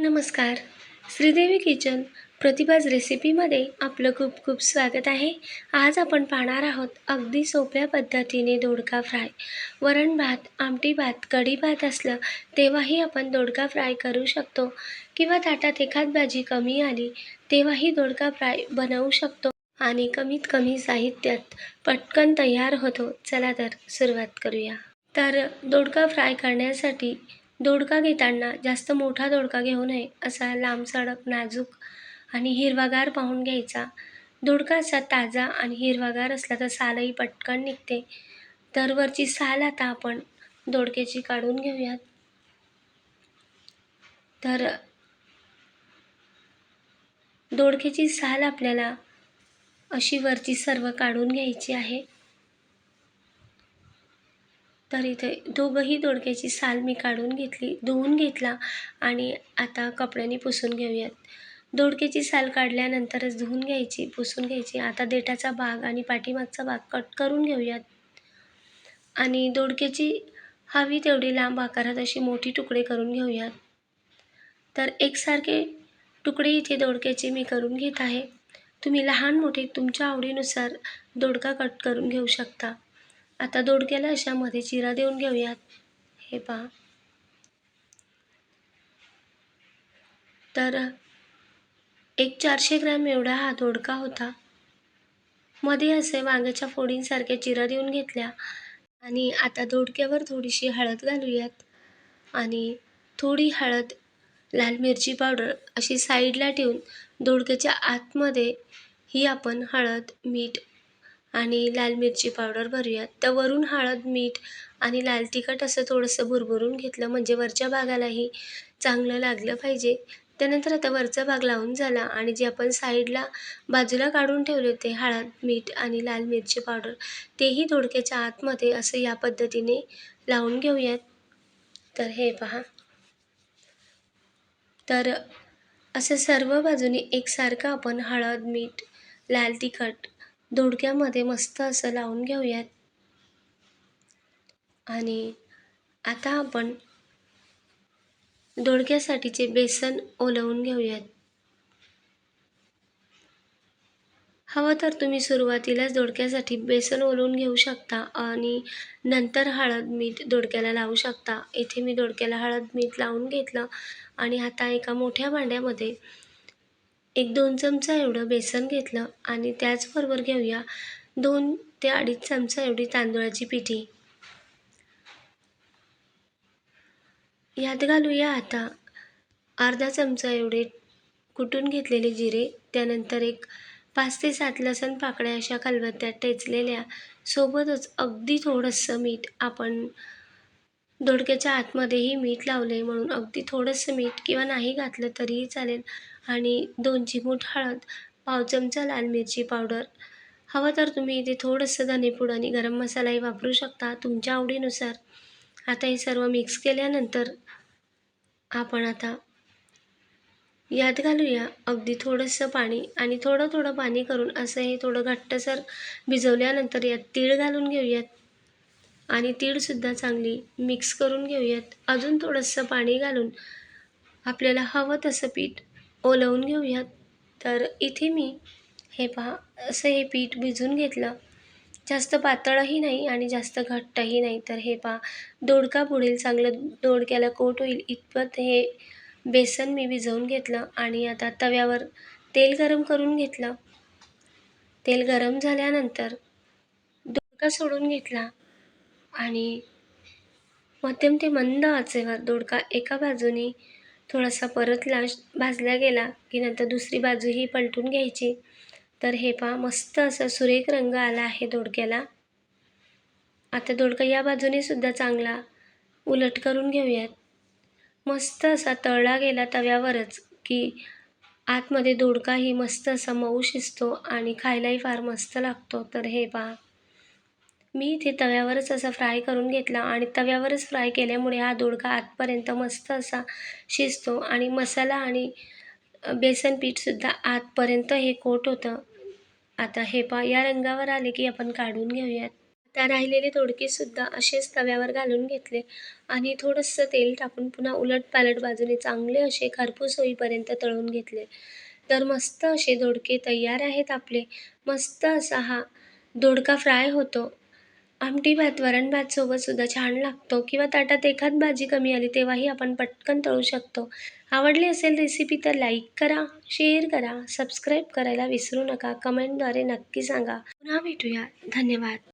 नमस्कार. श्रीदेवी किचन प्रतिभाज रेसिपीमध्ये आपलं खूप खूप स्वागत आहे. आज आपण पाहणार आहोत अगदी सोप्या पद्धतीने दोडका फ्राय. वरण भात आमटी भात कढी भात असलं तेव्हाही आपण दोडका फ्राय करू शकतो किंवा ताटात एखाद भाजी कमी आली तेव्हाही दोडका फ्राय बनवू शकतो आणि कमीत कमी साहित्यात पटकन तयार होतो. चला तर सुरुवात करूया. तर दोडका फ्राय करण्यासाठी दोडका घेताना जास्त मोठा दोडका घेऊ नये असा लांब सडक नाजूक आणि हिरवागार पाहून घ्यायचा. दोडका असा ताजा आणि हिरवागार असला तर सालही पटकन निघते. तर वरची साल आता आपण दोडक्याची काढून घेऊयात. तर दोडक्याची साल आपल्याला अशी वरची सर्व काढून घ्यायची आहे. तर इथे दोघंही दोडक्याची साल मी काढून घेतली धुवून घेतला आणि आता कपड्याने पुसून घेऊयात. दोडक्याची साल काढल्यानंतरच धुवून घ्यायची पुसून घ्यायची. आता देठाचा भाग आणि पाठीमागचा भाग कट करून घेऊयात. आणि दोडक्याची हवी तेवढी लांब आकारात अशी मोठी तुकडे करून घेऊयात. तर एकसारखे तुकडे इथे दोडक्याचे मी करून घेत आहे. तुम्ही लहान मोठे तुमच्या आवडीनुसार दोडका कट करून घेऊ शकता. आता दोडक्याला अशामध्ये चिरा देऊन घेऊयात. हे पहा. तर एक चारशे ग्रॅम एवढा हा दोडका होता. मध्ये असे वांग्याच्या फोडींसारख्या चिरा देऊन घेतल्या आणि आता दोडक्यावर थोडीशी हळद घालूयात. आणि थोडी हळद लाल मिरची पावडर अशी साईडला ठेवून दोडक्याच्या आतमध्ये ही आपण हळद मीठ आणि लाल मिरची पावडर भरूयात. तर वरून हळद मीठ आणि लाल तिखट असं थोडंसं भुरभुरून घेतलं म्हणजे वरच्या भागालाही चांगलं लागलं पाहिजे. त्यानंतर आता वरचा भाग लावून झाला आणि जे आपण साईडला बाजूला काढून ठेवले होते हळद मीठ आणि लाल मिरची पावडर तेही दोडक्याच्या आतमध्ये असं या पद्धतीने लावून घेऊयात. तर हे पहा. तर असं सर्व बाजूने एकसारखं आपण हळद मीठ लाल तिखट दोडक्यामध्ये मस्त असं लावून घेऊयात. आणि आता आपण दोडक्यासाठीचे बेसन ओलवून घेऊयात. हवं तर तुम्ही सुरुवातीलाच दोडक्यासाठी बेसन ओलवून घेऊ शकता आणि नंतर हळद मीठ दोडक्याला लावू शकता. इथे मी दोडक्याला हळद मीठ लावून घेतलं आणि आता एका मोठ्या भांड्यामध्ये एक दोन चमचा एवढं बेसन घेतलं आणि त्याचबरोबर घेऊया दोन ते अडीच चमचा एवढी तांदूळाची पिठी. यात घालूया आता अर्धा चमचा एवढे कुटून घेतलेले जिरे त्यानंतर एक पाच ते सात लसण पाकळ्या अशा खलबत्त्यात टेचलेल्या सोबतच अगदी थोडंसं मीठ आपण दोडक्याच्या आतमध्येही मीठ लावलं आहे म्हणून अगदी थोडंसं मीठ किंवा नाही घातलं तरीही चालेल. आणि दोन चिमूट हळद पाव चमचा लाल मिरची पावडर. हवं तर तुम्ही इथे थोडंसं धनेपूड आणि गरम मसालाही वापरू शकता तुमच्या आवडीनुसार. आता हे सर्व मिक्स केल्यानंतर आपण आता यात घालूया अगदी थोडंसं पाणी आणि थोडं थोडं पाणी करून असं हे थोडं घट्टसर भिजवल्यानंतर यात तीळ घालून घेऊयात. आणि तीळसुद्धा चांगली मिक्स करून घेऊयात. अजून थोडंसं पाणी घालून आपल्याला हवं तसं पीठ ओलवून घेऊयात. तर इथे मी हे पहा असं हे पीठ भिजून घेतलं. जास्त पातळही नाही आणि जास्त घट्टही नाही. तर हे पहा दोडका बुडेल चांगलं दोडक्याला कोट होईल. इतपत हे बेसन मी भिजवून घेतलं आणि आता तव्यावर तेल गरम करून घेतलं. तेल गरम झाल्यानंतर दोडका सोडून घेतला. आणि मध्यम ते मंद आचेवर दोडका एका बाजूने थोडासा परतला भाजला गेला की नंतर दुसरी बाजूही पलटून घ्यायची. तर हे पहा मस्त असा सुरेख रंग आला आहे दोडक्याला. आता दोडका या बाजूने सुद्धा चांगला उलट करून घेऊयात. मस्त असा तळला गेला तव्यावरच की आतमध्ये दोडकाही मस्त असा मऊ शिजतो आणि खायलाही फार मस्त लागतो. तर हे पहा मी इथे तव्यावरच असा फ्राय करून घेतला आणि तव्यावरच फ्राय केल्यामुळे हा दोडका आतपर्यंत मस्त असा शिजतो आणि मसाला आणि बेसन पीठसुद्धा आतपर्यंत हे कोट होतं. आता हे पा या रंगावर आले की आपण काढून घेऊयात. आता राहिलेले दोडकेसुद्धा असेच तव्यावर घालून घेतले आणि थोडंसं तेल टाकून पुन्हा उलट पालट बाजूने चांगले असे खरपूस होईपर्यंत तळून घेतले. तर मस्त असे दोडके तयार आहेत आपले. मस्त असा हा दोडका फ्राय होतो. आमटी भात वरण भातसोबतसुद्धा छान लागतो किंवा ताटात एखाद भाजी कमी आली तेव्हाही आपण पटकन तळू शकतो. आवडली असेल रेसिपी तर लाईक करा शेअर करा सबस्क्राईब करायला विसरू नका. कमेंटद्वारे नक्की सांगा. पुन्हा भेटूया. धन्यवाद.